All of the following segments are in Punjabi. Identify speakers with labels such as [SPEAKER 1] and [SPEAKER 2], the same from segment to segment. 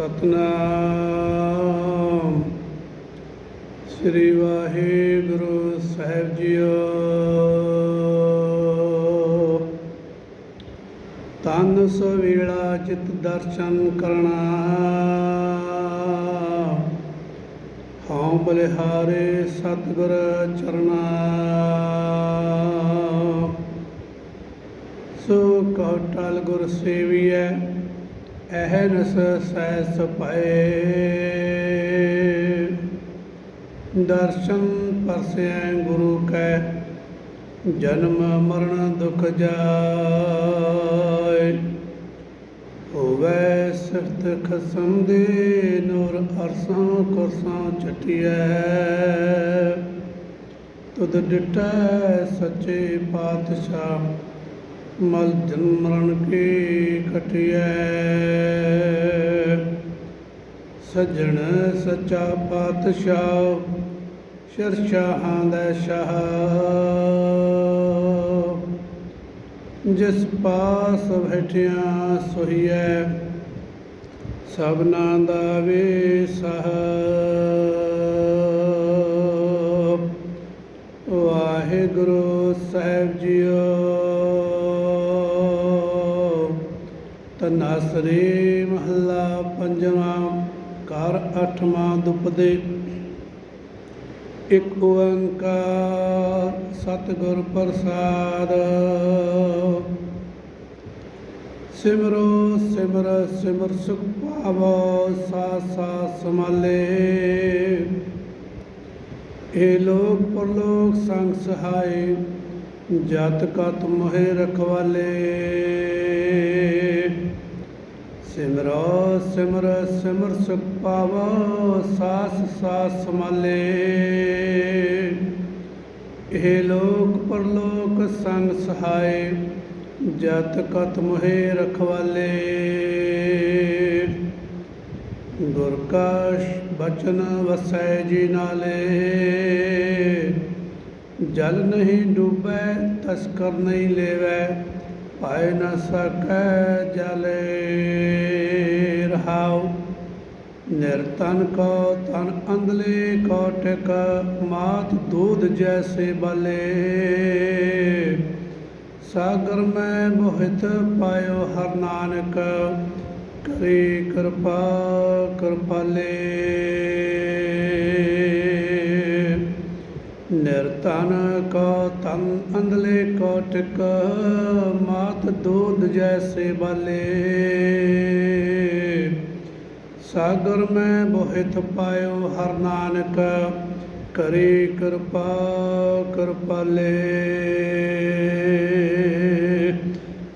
[SPEAKER 1] ਸਤਨਾਮ। ਸ੍ਰੀ ਵਾਹਿਗੁਰੂ ਸਾਹਿਬ ਜੀਓ। ਤਨ ਸਵੇਲਾ ਚਿਤ ਦਰਸ਼ਨ ਕਰਨਾ। ਹਉ ਬਲਿਹਾਰੇ ਸਤਿਗੁਰ ਚਰਨਾ। ਸੋ ਕਉ ਟਲ ਗੁਰ ਸੇਵੀਐ। ਅਹਨਸ ਸਹਿ ਸਪਾਏ ਦਰਸ਼ਨ ਪਰਸੈ ਗੁਰੂ ਕੈ, ਜਨਮ ਮਰਨ ਦੁਖ ਜਾਏ। ਹੋਵੇ ਸਿਫਤ ਖਸਮ ਦੇ ਨੂਰ ਅਰਸਾਂ ਕੁਰਸਾਂ ਚਟਿਐ। ਤੁਧ ਡਿਟੈ ਸੱਚੇ ਪਾਤਸ਼ਾਹ ਮਲ ਜਨਮ ਮਰਨ ਕੀ ਕਟਿਐ। ਸੱਜਣ ਸੱਚਾ ਪਾਤਸ਼ਾਹ ਸ਼ਰਸ਼ਾਹਾਂ ਦਾ ਸ਼ਾਹ। ਜਿਸ ਪਾਸ ਬੈਠਿਆ ਸੋਹੀਐ, ਸਭਨਾ ਦਾ ਵੇਸਹ। ਵਾਹਿਗੁਰੂ ਸਾਹਿਬ ਜੀਓ। ਤਨਾਸਰੀ ਮਹੱਲਾ ਪੰਜਵਾਂ, ਘਰ ਅੱਠਵਾਂ ਦੁਪਦੇ। ਇਕ ਓੰਕਾਰ ਸਤਿਗੁਰ ਪ੍ਰਸਾਦ। ਸਿਮਰੋ ਸਿਮਰ ਸਿਮਰ ਸੁਖ ਪਾਵੋ ਸਾ ਸਾ ਸਮਾਲੇ ਇਹ ਲੋਕ ਪਰਲੋਕ ਸੰਗ ਸਹਾਈ ਜਤ ਕਤ ਮੋਹਿ ਰਖਵਾਲੇ। ਸਿਮਰੋ ਸਿਮਰ ਸਿਮਰ ਸੁਖ ਪਾਵੋ, ਸਾਸ ਸਾਸ ਸਮਾਲੇ। ਇਹ ਲੋਕ ਪਰਲੋਕ ਸੰਗ ਸਹਾਈ ਜਤ ਕਤ ਮੋਹਿ ਰਖਵਾਲੇ। ਗੁਰ ਕਾ ਬਚਨ ਵਸੈ ਜੀ ਨਾਲੇ। ਜਲ ਨਹੀਂ ਡੂਬੈ ਤਸਕਰ ਨਹੀਂ ਲੈਵੈ ਪਾਇ ਨ ਸਕੈ ਜਲੇ। ਰਹਾਉ ਨਿਰਤਨ ਕੋ ਤਨ ਅੰਧਲੇ ਕੋ ਟਿਕ, ਮਾਤ ਦੂਧ ਜੈਸੇ ਬਲੇ। ਸਾਗਰ ਮੈਂ ਮੋਹਿਤ ਪਾਇਓ ਹਰ ਨਾਨਕ, ਕਰੇ ਕਿਰਪਾ ਕਿਰਪਾਲੇ। ਨਿਰਤਨ ਕੋ ਤਨ ਅੰਧਲੇ ਕੋ ਮਾਤ ਦੂਧ ਜੈਸੇ ਬਾਲੇ। ਸਾਗਰ ਮੈਂ ਬੋਹਿਤ ਪਾਇਓ ਹਰ ਨਾਨਕ, ਕਰੇ ਕਿਰਪਾ ਕਿਰਪਾਲੇ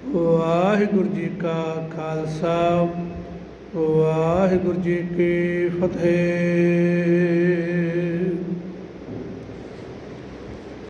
[SPEAKER 1] ਵਾਹਿਗੁਰੂ ਜੀ ਕਾ ਖਾਲਸਾ, ਵਾਹਿਗੁਰੂ ਜੀ ਕੀ ਫਤਿਹ।